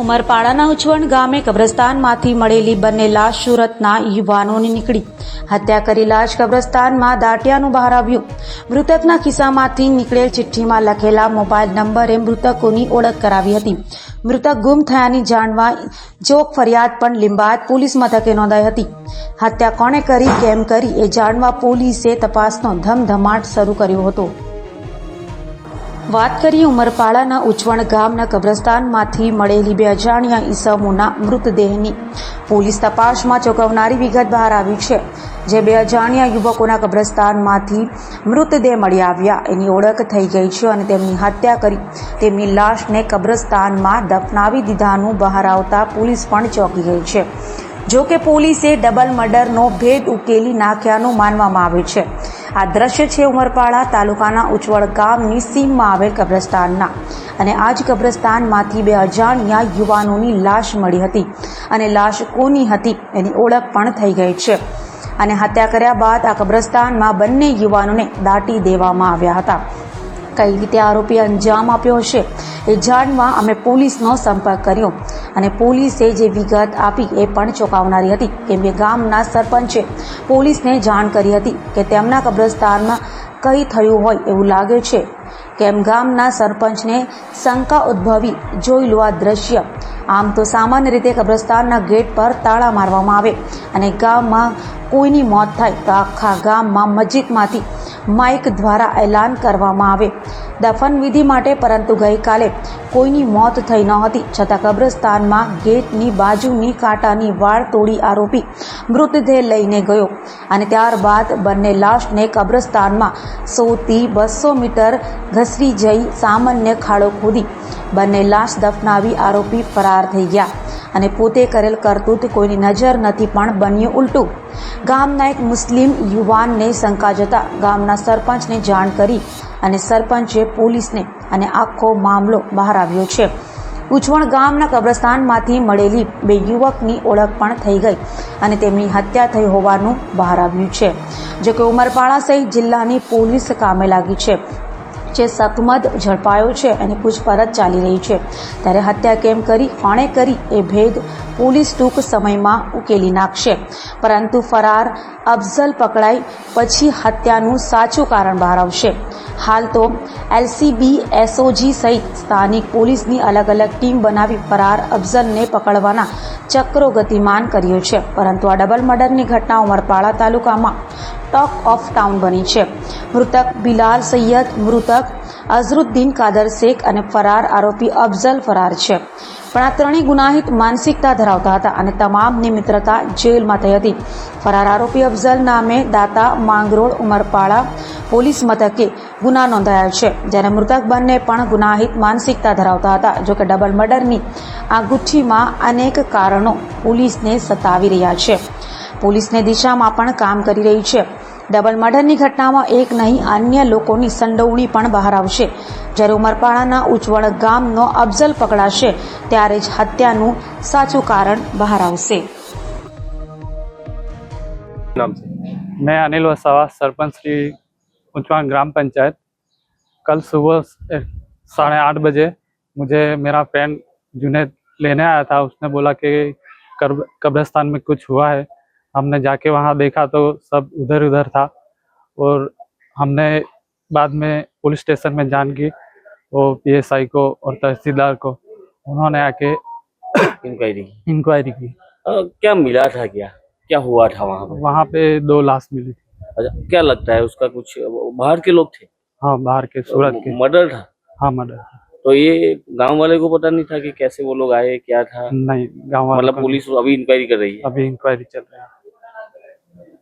ઉમરપાડાના ઉછવણ ગામે કબ્રસ્તાનમાંથી મળેલી બંને લાશ સુરતના યુવાનોની નીકળી. હત્યા કરી લાશ કબ્રસ્તાનમાં દાટિયાનું બહાર આવ્યું. મૃતકના ખિસ્સામાંથી નીકળેલ ચિઠ્ઠીમાં લખેલા મોબાઈલ નંબરે મૃતકોની ઓળખ કરાવી હતી. મૃતક ગુમ થયાની જાણવા જોક ફરિયાદ પણ લિંબાયત પોલીસ મથકે નોંધાઈ હતી. હત્યા કોણે કરી, કેમ કરી એ જાણવા પોલીસે તપાસનો ધમધમાટ શરૂ કર્યો હતો. વાત કરીએ ઉમરપાડાના ઉચવણ ગામના કબ્રસ્તાનમાંથી મળેલી બે અજાણ્યા ઈસમોના મૃતદેહની. પોલીસ તપાસમાં ચોંકાવનારી વિગત બહાર આવી છે, જે બે અજાણ્યા યુવકોના કબ્રસ્તાનમાંથી મૃતદેહ મળી આવ્યા. એની ઓળખ થઈ ગઈ છે અને તેમની હત્યા કરી તેમની લાશને કબ્રસ્તાનમાં દફનાવી દીધાનું બહાર આવતા પોલીસ પણ ચોંકી ગઈ છે. જો કે પોલીસે ડબલ મર્ડરનો ભેદ ઉકેલી નાખ્યાનું માનવામાં આવે છે. આ દ્રશ્ય છે ઉમરપાડા તાલુકાના ઉચવળ ગામની સીમમાં આવેલ કબ્રસ્તાનના. અને આ જ કબ્રસ્તાનમાંથી બે અજાણ્યા યુવાનોની લાશ મળી હતી. અને લાશ કોની હતી એની ઓળખ પણ થઈ ગઈ છે. અને હત્યા કર્યા બાદ આ કબ્રસ્તાનમાં બંને યુવાનોને દાટી દેવામાં આવ્યા હતા. કઈ રીતે આરોપીએ અંજામ આપ્યો હશે એ જાણવા અમે પોલીસનો સંપર્ક કર્યો. અને પોલીસે જે વિગત આપી એ પણ ચોંકાવનારી હતી કેમ કે ગામના સરપંચે પોલીસને જાણ કરી હતી કે તેમના કબ્રસ્તાનમાં કંઈ થયું હોય એવું લાગે છે કેમ ગામના સરપંચને શંકા ઉદ્ભવી જોઈ લો આ દ્રશ્ય. આમ તો સામાન્ય રીતે કબ્રસ્તાનના ગેટ પર તાળા મારવામાં આવે અને ગામમાં કોઈની મોત થાય તો આખા ગામમાં મસ્જિદમાંથી માઇક દ્વારા એલાન કરવામાં આવે. દફન વિધિ માટે, પરંતુ ગઈકાલે કોઈની મોત થઈ ન હતી. છતાં કબ્રસ્તાનમાં ગેટની બાજુની કાંટાની વાળ તોડી આરોપી મૃતદેહ લઈને ગયો અને ત્યારબાદ બંને લાશને કબ્રસ્તાનમાં સોથી બસો મીટર ઘસરી જઈ સામાન્ય ખાડો ખોદી બંને લાશ દફનાવી આરોપી ફરાર થઈ ગયા અને પોતે કરેલ કરતૂત કોઈની નજર નથી પણ બન્યું ઉલટું. ગામના એક મુસ્લિમ યુવાનને શંકા જતા ગામના સરપંચને જાણ કરી અને સરપંચે પોલીસને અને આખો મામલો બહાર આવ્યો છે. ઉછવણ ગામના કબ્રસ્તાનમાંથી મળેલી બે યુવકની ઓળખ પણ થઈ ગઈ અને તેમની હત્યા થઈ હોવાનું બહાર આવ્યું છે. જો કે ઉમરપાડા સહિત જિલ્લાની પોલીસ કામે લાગી છે. જે સકમદ ઝડપાયો છે અને પૂછપરછ ચાલી રહી છે. ત્યારે હત્યા કેમ કરી, કોણે કરી એ ભેદ પોલીસ ટૂંક સમયમાં ઉકેલી નાખશે. પરંતુ ફરાર અફઝલ પકડાઈ પછી હત્યાનું સાચું કારણ બહાર આવશે. હાલ તો એલસીબી, એસઓજી સહિત સ્થાનિક પોલીસની અલગ અલગ ટીમ બનાવી ફરાર અફઝલને પકડવાના ચક્રો ગતિમાન કર્યો છે. પરંતુ આ ડબલ મર્ડરની ઘટના ઉમરપાડા તાલુકામાં ટોક ઓફ ટાઉન બની છે. મૃતક બિલાલ સૈયદ, મૃતક અઝરુદ્દીન કાદર શેખ અને ફરાર આરોપી અફઝલ ફરાર છે. પણ આ ત્રણેય ગુનાહિત માનસિકતા ધરાવતા હતા અને તમામની મિત્રતા જેલમાં થઈ હતી. ફરાર આરોપી અફઝલ નામે દાતા માંગરોળ ઉમરપાડા પોલીસ મથકે ગુના નોંધાયા છે. જ્યારે મૃતક બંને પણ ગુનાહિત માનસિકતા ધરાવતા હતા જોકે ડબલ મર્ડરની આ ગુઠ્ઠીમાં અનેક કારણો પોલીસને સતાવી રહ્યા છે. પોલીસને દિશામાં પણ કામ કરી રહી છે. ડબલ મર્ડરની ઘટનામાં એક નહીં અન્ય લોકોની સંડોવણી પણ બહાર આવશે જ્યારે ઉમરપાડાના ઉચવળ ગામનો અફઝલ પકડાશે ત્યારે જ હત્યાનું સાચું કારણ બહાર આવશે नाम से मैं अनिल वसावा सरपंच श्री उचवान ग्राम पंचायत कल सुबह ए, साढ़े आठ बजे मुझे मेरा फ्रेंड जुनेद लेने आया था उसने बोला कि कब्र- कब्रिस्तान में कुछ हुआ है हमने जाके वहाँ देखा तो सब उधर उधर था और हमने बाद में पुलिस स्टेशन में जान की वो पीएसआई को और तहसीलदार को। उन्होंने आके इंक्वायरी की। इंक्वायरी की। क्या मिला था क्या? क्या हुआ था वहाँ वहाँ पे दो लाश मिली थी। अच्छा क्या लगता है उसका कुछ बाहर के लोग थे? हाँ बाहर के सूरत तो के। मर्डर था? हाँ मर्डर तो ये गाँव वाले को पता नहीं था कि कैसे वो लोग आए क्या था? नहीं गाँव मतलब पुलिस अभी इंक्वायरी कर रही है। अभी इंक्वायरी चल रहा है।